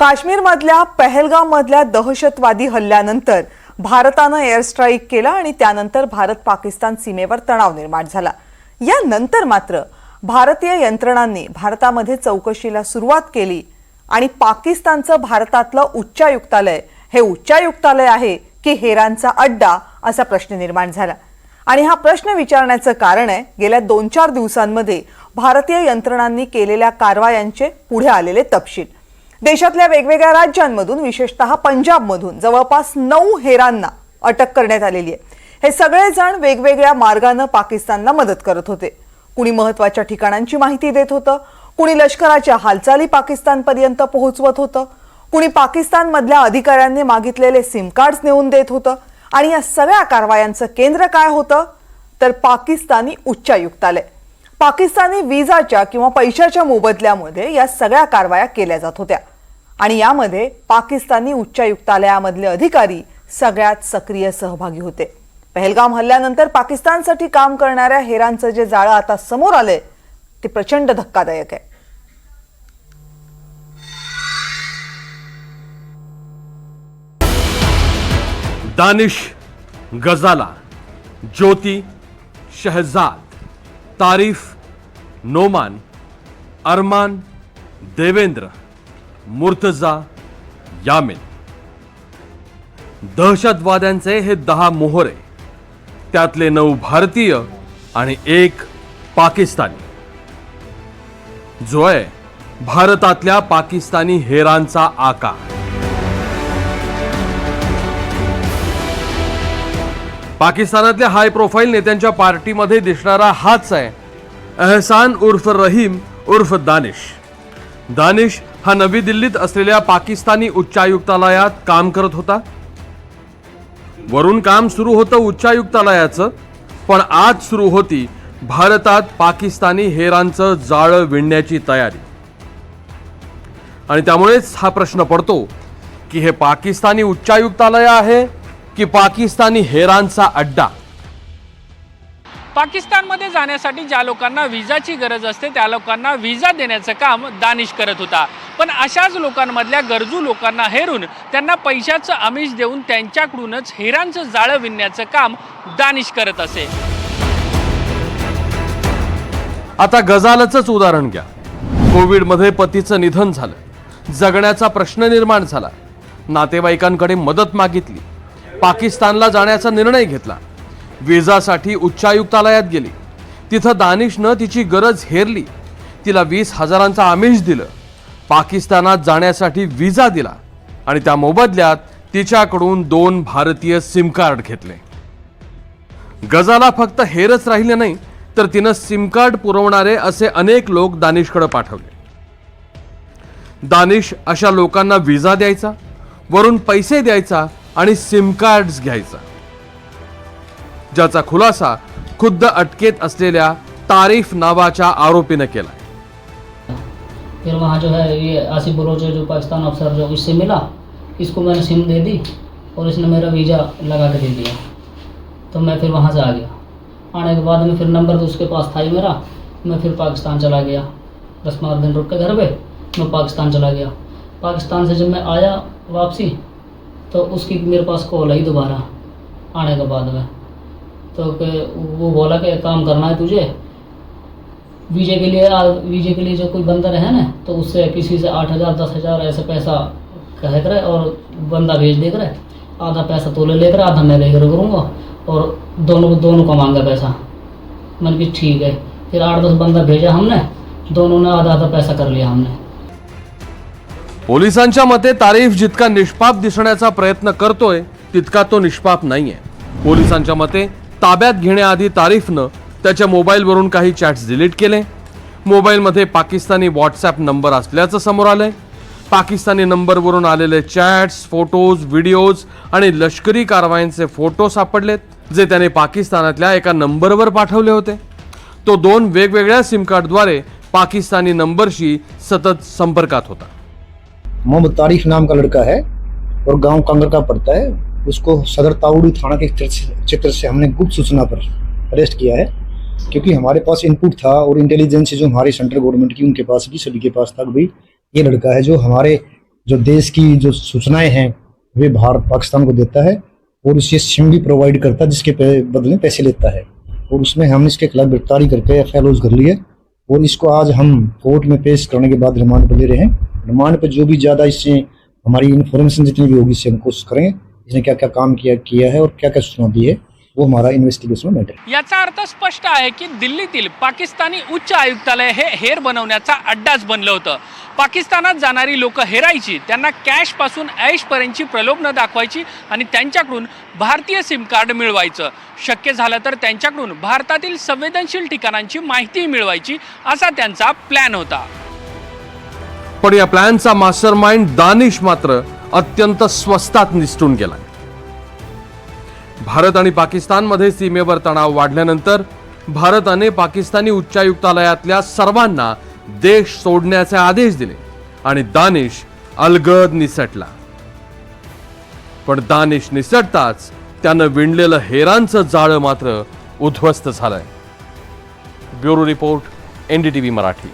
काश्मीरमधल्या पहलगाममधल्या दहशतवादी हल्ल्यानंतर भारतानं एअर स्ट्राईक केला आणि त्यानंतर भारत पाकिस्तान सीमेवर तणाव निर्माण झाला. यानंतर मात्र भारतीय यंत्रणांनी भारतामध्ये चौकशीला सुरुवात केली आणि पाकिस्तानचं भारतातलं उच्चायुक्तालय हे उच्चायुक्तालय आहे की हेरांचा अड्डा असा प्रश्न निर्माण झाला. आणि हा प्रश्न विचारण्याचं कारण आहे गेल्या दोन चार दिवसांमध्ये भारतीय यंत्रणांनी केलेल्या कारवायांचे पुढे आलेले तपशील. देशातल्या वेगवेगळ्या राज्यांमधून विशेषतः पंजाबमधून जवळपास नऊ हेरांना अटक करण्यात आलेली आहे. हे सगळेजण वेगवेगळ्या मार्गानं पाकिस्तानला मदत करत होते. कुणी महत्त्वाच्या ठिकाणांची माहिती देत होतं कुणी लष्कराच्या हालचाली पाकिस्तानपर्यंत पोहोचवत होतं कुणी पाकिस्तानमधल्या अधिकाऱ्यांनी मागितलेले सिम कार्ड्स नेऊन देत होतं आणि या सगळ्या कारवायांचं केंद्र काय होतं तर पाकिस्तानी उच्चायुक्तालय. पाकिस्तानी विजाच्या किंवा पैशाच्या मोबदल्यामध्ये या सगळ्या कारवाया केल्या जात होत्या. आणि यामध्ये पाकिस्तानी उच्चायुक्तालयामधले अधिकारी सगळ्यात सक्रिय सहभागी होते. पहलगाम हल्ल्यानंतर पाकिस्तानसाठी काम करणाऱ्या हेरांचं जे जाळं आता समोर आलंय ते प्रचंड धक्कादायक आहे. दानिश गजाला ज्योती शहजाद. तारीफ नोमान अरमान देवेंद्र मुर्तजा यामिन. दहशतवाद्यांचे हे दहा मोहरे त्यातले नऊ भारतीय आणि एक पाकिस्तानी. जो आहे भारतातल्या पाकिस्तानी हेरांचा आकार. पाकिस्तानातल्या हाय प्रोफाईल नेत्यांच्या पार्टीमध्ये दिसणारा हाच आहे. एहसान उर्फ रहीम उर्फ दानिश. दानिश हा नवी दिल्लीत असलेल्या पाकिस्तानी उच्चायुक्तालयात काम करत होता. वरून काम सुरू होतं उच्चायुक्तालयाचं पण आज सुरू होती भारतात पाकिस्तानी हेरांचं जाळं विणण्याची तयारी. आणि त्यामुळेच हा प्रश्न पडतो की हे पाकिस्तानी उच्चायुक्तालय आहे की पाकिस्तानी हेरांचा अड्डा. पाकिस्तानमध्ये जाण्यासाठी ज्या लोकांना विजाची गरज असते त्या लोकांना विजा देण्याचं काम दानिश करत होता. पण अशाच लोकांमधल्या गरजू लोकांना हेरून त्यांना पैशाचं आमिष देऊन त्यांच्याकडूनच हेरांचं जाळं विणण्याचं काम दानिश करत असे. आता गजालचंच उदाहरण घ्या. कोविडमध्ये पतीचं निधन झालं. जगण्याचा प्रश्न निर्माण झाला. नातेवाईकांकडे मदत मागितली. पाकिस्तानला जाण्याचा निर्णय घेतला. विजासाठी उच्चायुक्तालयात गेली. तिथं दानिशनं तिची गरज हेरली. तिला वीस हजारांचा आमिष दिलं. पाकिस्तानात जाण्यासाठी विजा दिला आणि त्या मोबदल्यात तिच्याकडून दोन भारतीय सिम कार्ड घेतले. गजाला फक्त हेरच राहिले नाही तर तिनं सिम कार्ड पुरवणारे असे अनेक लोक दानिशकडे पाठवले. दानिश अशा लोकांना विजा द्यायचा वरून पैसे द्यायचा आणि सिम कार्ड्स घ्यायचा. ज्याचा खुलासा खुद्द अटकेत असलेल्या तारीफ नावाच्या आरोपीनं केला. फिर वहाँ जो है ये आसिफ बलोच जो पाकिस्तान अफसर जो इससे मिला इसको मैंने सिम दे दी और इसने मेरा वीज़ा लगा के दे दिया। तो मैं फिर वहाँ से आ गया। आने के बाद में फिर नंबर तो उसके पास था ही मेरा। मैं फिर पाकिस्तान चला गया। दस पंद्रह दिन रुक के घर पे मैं पाकिस्तान चला गया। पाकिस्तान से जब मैं आया वापसी तो उसकी मेरे पास कॉल आई दोबारा, आने के बाद में। तो वो बोला कि काम करना है तुझे, वीजे के लिए वीजे के लिए जो कोई बंदा रहे ना तो उससे किसी से आठ हज़ार, दस हज़ार ऐसे पैसा कहे करे और बंदा भेज दे करे आधा पैसा तो ले लेकर, आधा मैं लेकर करूँगा और दोनों दोनों को मांगा पैसा। मैंने कि ठीक है। फिर आठ, दस बंदा भेजा हमने, दोनों ने आधा आधा पैसा कर लिया हमने। पोलिसांच्या मते तारीफ जितका निष्पाप दिसण्याचा प्रयत्न करतोय तितका तो निष्पाप नाहीये. पोलिसांच्या मते ताब्यात घेण्याआधी तारीफनं त्याच्या मोबाईलवरून काही चॅट्स डिलीट केले. मोबाईलमध्ये पाकिस्तानी व्हॉट्सॲप नंबर असल्याचं समोर आलंय. पाकिस्तानी नंबरवरून आलेले चॅट्स फोटोज व्हिडिओज आणि लष्करी कारवायांचे फोटो सापडलेत जे त्याने पाकिस्तानातल्या एका नंबरवर पाठवले होते. तो दोन वेगवेगळ्या सिमकार्डद्वारे पाकिस्तानी नंबरशी सतत संपर्कात होता. मोहम्मद तारीफ़ नाम का लड़का है और गाँव कांगर का पड़ता है। उसको सदर ताउड़ी थाना के चित्र से हमने गुप्त सूचना पर अरेस्ट किया है, क्योंकि हमारे पास इनपुट था और इंटेलिजेंस जो हमारी सेंट्रल गवर्नमेंट की, उनके पास भी, सभी के पास था भाई। ये लड़का है जो हमारे जो देश की जो सूचनाएँ हैं, वे भारत पाकिस्तान को देता है और उसे सिम भी प्रोवाइड करता है, जिसके बदले पैसे लेता है। और उसमें हम इसके खिलाफ गिरफ्तारी करके एफ़ कर लिए और इसको आज हम कोर्ट में पेश करने के बाद रिमांड पर ले रहे हैं। रिमांड पे जो भी ज़्यादा इससे हमारी इन्फॉर्मेशन जितनी भी होगी इससे हम कोशिश इसने क्या क्या काम किया किया है और क्या क्या सूचना दी है वो हमारा इन्वेस्टिगेशन मॅटर याचा अर्थ स्पष्ट आहे की दिल्लीतील पाकिस्तानी उच्च आयुक्तालय हे हेर बनवण्याचा अड्डाच बनलं होतं. पाकिस्तानात जाणारी लोक हेरायची त्यांना कॅशपासून ऐशपर्यंतची प्रलोभनं दाखवायची आणि त्यांच्याकडून भारतीय सिम कार्ड मिळवायचं. शक्य झालं तर त्यांच्याकडून भारतातील संवेदनशील ठिकाणांची माहिती मिळवायची असा त्यांचा प्लॅन होता. पण या प्लॅनचा मास्टर माइंड दानिश मात्र अत्यंत स्वस्तात निसटून गेला. भारत आणि पाकिस्तानमध्ये सीमेवर तणाव वाढल्यानंतर भारताने पाकिस्तानी उच्चायुक्तालयातल्या सर्वांना देश सोडण्याचे आदेश दिले आणि दानिश अलगद निसटला. पण दानिश निसटताच त्यानं विणलेलं हेरांचं जाळं मात्र उद्ध्वस्त झालंय. Bureau report NDTV Marathi.